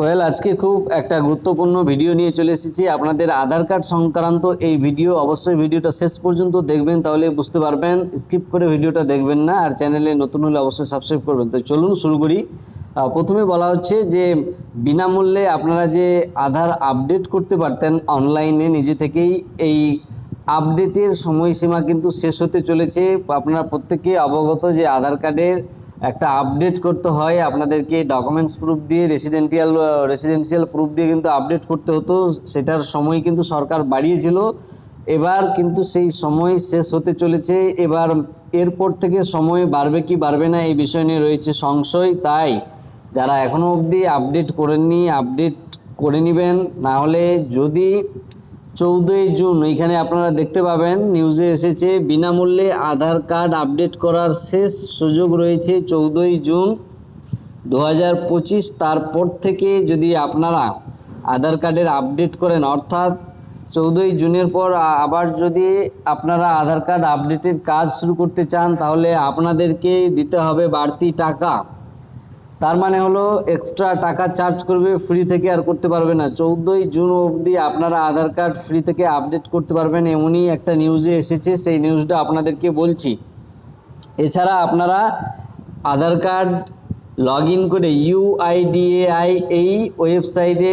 Well আজকে খুব একটা গুরুত্বপূর্ণ ভিডিও নিয়ে চলে এসেছি। আপনাদের আধার কার্ড সংক্রান্ত এই ভিডিও অবশ্যই ভিডিওটা শেষ পর্যন্ত দেখবেন, তাহলে বুঝতে পারবেন। স্কিপ করে ভিডিওটা দেখবেন না, আর চ্যানেলে নতুন হলে অবশ্যই সাবস্ক্রাইব করবেন। তো চলুন শুরু করি। প্রথমে বলা হচ্ছে যে, বিনামূল্যে আপনারা যে আধার আপডেট করতে পারতেন অনলাইনে নিজে থেকেই এই আপডেটের সময়সীমা কিন্তু শেষ হতে চলেছে। আপনারা প্রত্যেকে অবগত যে আধার কার্ডের একটা আপডেট করতে হয়, আপনাদেরকে ডকুমেন্টস প্রুফ দিয়ে রেসিডেন্টিয়াল রেসিডেন্সিয়াল প্রুফ দিয়ে কিন্তু আপডেট করতে হতো। সেটার সময় কিন্তু সরকার বাড়িয়েছিল। এবার কিন্তু সেই সময় শেষ হতে চলেছে। এবার এরপর থেকে সময় বাড়বে কি বাড়বে না, এই বিষয় নিয়ে রয়েছে সংশয়। তাই যারা এখনও অবধি আপডেট করেননি আপডেট করে নেবেন। না হলে যদি চৌদ্দই জুন এইখানে আপনারা দেখতে পাবেন, নিউজে এসেছে, বিনামূল্যে আধার কার্ড আপডেট করার শেষ সুযোগ রয়েছে চৌদ্দই জুন দু হাজার পঁচিশ। তারপর থেকে যদি আপনারা আধার কার্ডের আপডেট করেন, অর্থাৎ চৌদ্দই জুনের পর আবার যদি আপনারা আধার কার্ড আপডেটের কাজ শুরু করতে চান, তাহলে আপনাদেরকে দিতে হবে বাড়তি টাকা। তার মানে হলো এক্সট্রা টাকা চার্জ করবে ফ্রি থেকে আর করতে পারবে না। চৌদ্দই জুন অবধি আপনারা আধার কার্ড ফ্রি থেকে আপডেট করতে পারবেন, এমনই একটা নিউজে এসেছে। সেই নিউজটা আপনাদেরকে বলছি। এছাড়া আপনারা আধার কার্ড লগ ইন করে ইউআইডিএআই এই ওয়েবসাইটে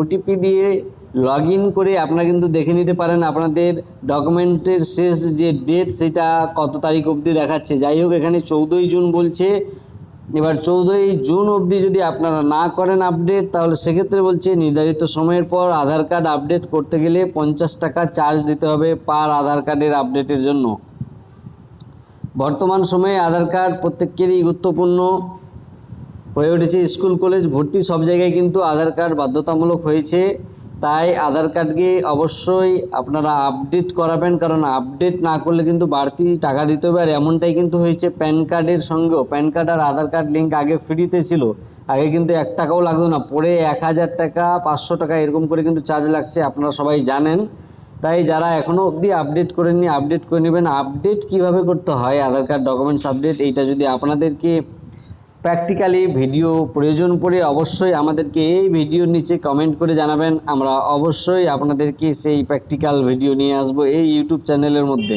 ওটিপি দিয়ে লগ ইন করে আপনারা কিন্তু দেখে নিতে পারেন আপনাদের ডকুমেন্টের শেষ যে ডেট সেটা কত তারিখ অবধি দেখাচ্ছে। যাই হোক, এখানে চৌদ্দই জুন বলছে। এবার চৌদ্দই জুন অবধি যদি আপনারা না করেন আপডেট তাহলে সেক্ষেত্রে বলছে নির্ধারিত সময়ের পর আধার কার্ড আপডেট করতে গেলে পঞ্চাশ টাকা চার্জ দিতে হবে পার আধার কার্ডের আপডেটের জন্য। বর্তমান সময়ে আধার কার্ড প্রত্যেকেরই গুরুত্বপূর্ণ। হয়ে উঠেছে স্কুল, কলেজ, ভর্তি সব জায়গায় কিন্তু আধার কার্ড বাধ্যতামূলক হয়েছে। তাই আধার কার্ডকে অবশ্যই আপনারা আপডেট করাবেন, কারণ আপডেট না করলে কিন্তু বাড়তি টাকা দিতে হবে। আর এমনটাই কিন্তু হয়েছে প্যান কার্ডের সঙ্গেও প্যান কার্ড আর আধার কার্ড লিঙ্ক আগে ফ্রিতে ছিল। আগে কিন্তু এক টাকাও লাগতো না, পরে এক হাজার টাকা, পাঁচশো টাকা এরকম করে কিন্তু চার্জ লাগছে, আপনারা সবাই জানেন। তাই যারা এখনও অবধি আপডেট করেননি আপডেট করে নেবেন। আপডেট কীভাবে করতে হয়? আধার কার্ড ডকুমেন্টস আপডেট এইটা যদি আপনাদেরকে প্র্যাকটিক্যালি ভিডিও প্রয়োজন পড়ে অবশ্যই আমাদেরকে এই ভিডিওর নিচে কমেন্ট করে জানাবেন। আমরা অবশ্যই আপনাদেরকে সেই প্র্যাকটিক্যাল ভিডিও নিয়ে আসব এই ইউটিউব চ্যানেলের মধ্যে।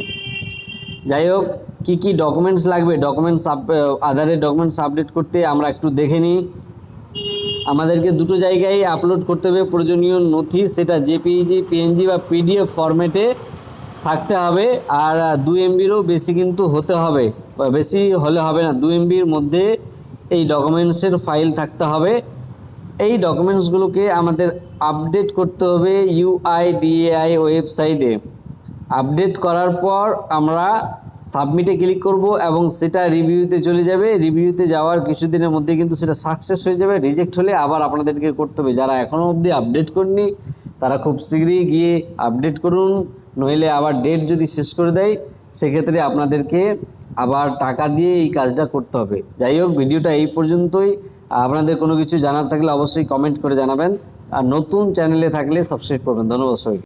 যাই হোক, কী কী ডকুমেন্টস লাগবে? ডকুমেন্টস আধারের ডকুমেন্টস আপডেট করতে আমরা একটু দেখে নিই। আমাদেরকে দুটো জায়গায় আপলোড করতে হবে। প্রয়োজনীয় নথি সেটা জেপিইজি পিএনজি বা পিডিএফ ফরম্যাটে থাকতে হবে। আর দু এমবিরও বেশি কিন্তু হতে হবে। বেশি হলে হবে না। দু এমবির মধ্যে এই ডকুমেন্টসের ফাইল থাকতে হবে। এই ডকুমেন্টসগুলোকে আমাদের আপডেট করতে হবে ইউআইডিএআই ওয়েবসাইটে আপডেট করার পর আমরা সাবমিটে ক্লিক করব এবং সেটা রিভিউতে চলে যাবে। রিভিউতে যাওয়ার কিছুদিনের মধ্যে কিন্তু সেটা সাকসেস হয়ে যাবে। রিজেক্ট হলে আবার আপনাদেরকে করতে হবে। যারা এখনও অবধি আপডেট করেনি তারা খুব শীঘ্রই গিয়ে আপডেট করুন। নইলে আবার ডেট যদি শেষ করে দেয় সেক্ষেত্রে আপনাদেরকে আবার টাকা দিয়ে এই কাজটা করতে হবে। যাই হোক, ভিডিওটা এই পর্যন্তই। আপনাদের কোনো কিছু জানার থাকলে অবশ্যই কমেন্ট করে জানাবেন। আর নতুন চ্যানেলে থাকলে সাবস্ক্রাইব করবেন। ধন্যবাদ সবাই